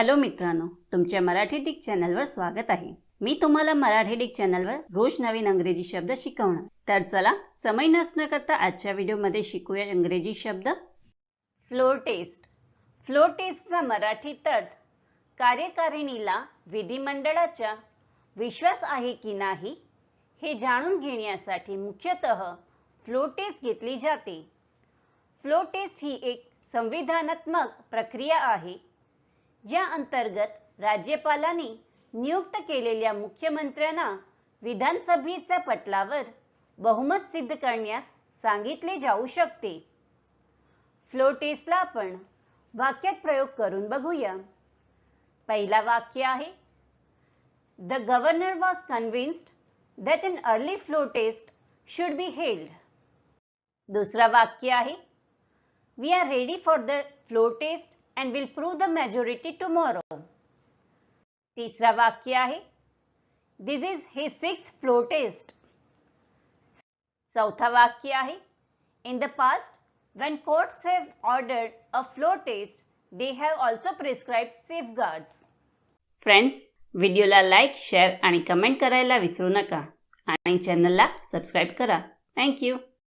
Hello मित्रांनो तुमच्या Marathi Dick चॅनलवर स्वागत आहे. मी तुम्हाला मराठी डिक चॅनलवर रोज नवीन इंग्रजी शब्द शिकवणार. तर चला समय नसणं करता आजच्या व्हिडिओमध्ये शिकूया इंग्रजी शब्द. फ्लोर टेस्ट फ्लोर टेस्टचा मराठी अर्थ कार्यकारिणीला विधिमंडळाच्या विश्वास आहे की नाही हे जाणून घेण्यासाठी मुख्यतः फ्लो टेस्ट घेतली जाते. फ्लो टेस्ट ही एक संविधानात्मक प्रक्रिया आहे. ज्या अंतर्गत राज्यपालांनी नियुक्त केलेल्या मुख्यमंत्र्यांना विधानसभेच्या पटलावर बहुमत सिद्ध करण्यास सांगितले जाऊ शकते. फ्लो टेस्टला आपण वाक्यात प्रयोग करून बघूया. पहिला वाक्य आहे the governor was convinced that an early floor test should be held दुसरा वाक्य आहे we are ready for the floor test and will prove the majority tomorrow. तिसरा वाक्य आहे This is his sixth flow test. चौथा वाक्य आहे In the past, when courts have ordered a flow test, they have also prescribed safeguards. Friends व्हिडिओला like share आणि comment करायला विसरू नका आणि चॅनलला सबस्क्राईब करा थँक्यू